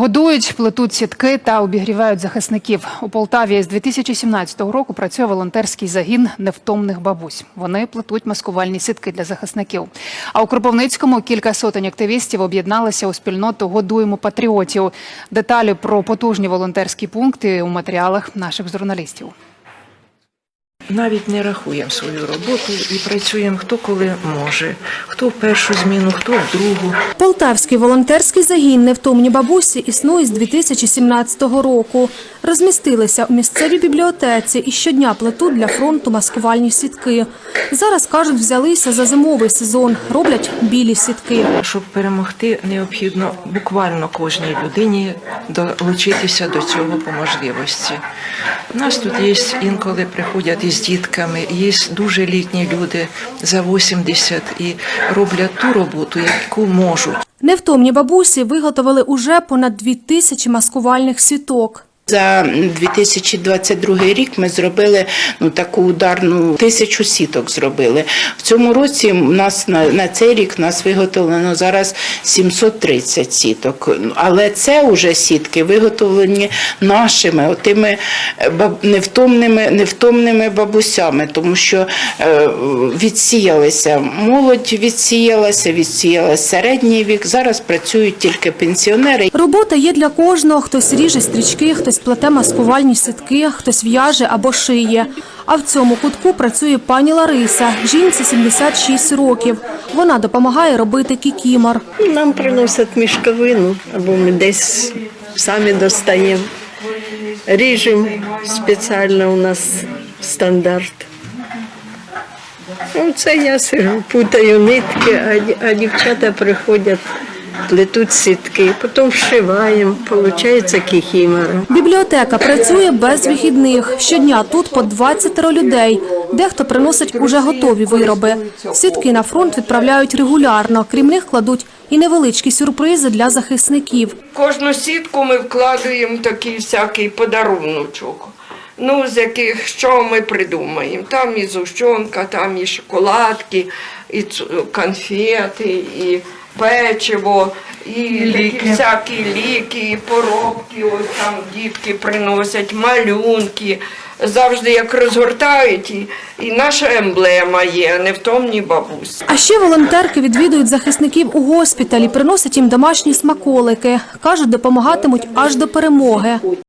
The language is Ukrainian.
Годують, плетуть сітки та обігрівають захисників. У Полтаві з 2017 року працює волонтерський загін невтомних бабусь. Вони плетуть маскувальні сітки для захисників. А у Кропивницькому кілька сотень активістів об'єдналися у спільноту Годуємо патріотів. Деталі про потужні волонтерські пункти у матеріалах наших журналістів. Навіть не рахуємо свою роботу і працюємо хто коли може, хто в першу зміну, хто в другу. Полтавський волонтерський загін «Невтомні бабусі» існує з 2017 року. Розмістилися у місцевій бібліотеці і щодня плетуть для фронту маскувальні сітки. Зараз, кажуть, взялися за зимовий сезон, роблять білі сітки. Щоб перемогти, необхідно буквально кожній людині долучитися до цього по можливості. У нас тут є інколи приходять із дітками, є дуже літні люди за 80 і роблять ту роботу, яку можуть. Невтомні бабусі виготовили уже понад дві тисячі маскувальних сіток. За 2022 рік ми зробили ну таку ударну тисячу сіток. Зробили в цьому році. У нас на, на цей рік нас виготовлено зараз 730 сіток. Але це вже сітки виготовлені нашими, отими е, невтомними, невтомними бабусями, тому що е, відсіялися молодь, відсіялася, відсіялася середній вік. Зараз працюють тільки пенсіонери. Робота є для кожного. Хтось ріже стрічки, хтось плете маскувальні сітки, хтось в'яже або шиє. А в цьому кутку працює пані Лариса. Жінці 76 років. Вона допомагає робити кікімор. Нам приносять мішковину, або ми десь самі достаємо. Ріжемо спеціально у нас стандарт. Ну, це я сижу, путаю нитки, а, дівчата приходять, плетуть сітки, потім вшиваємо, виходить кікімора. Бібліотека працює без вихідних. Щодня тут по 20 людей. Дехто приносить уже готові вироби. Сітки на фронт відправляють регулярно. Крім них кладуть і невеличкі сюрпризи для захисників. кожну сітку ми вкладаємо такий всякий подаруночок. Ну, з яких що ми придумаємо. Там і зущенка, там і шоколадки, і конфети, і печиво, і такі всякі ліки, і поробки. Ось там дітки приносять, малюнки. Завжди як розгортають, і, і наша емблема є, невтомні бабусі. А ще волонтерки відвідують захисників у госпіталі, приносять їм домашні смаколики. Кажуть, допомагатимуть аж до перемоги.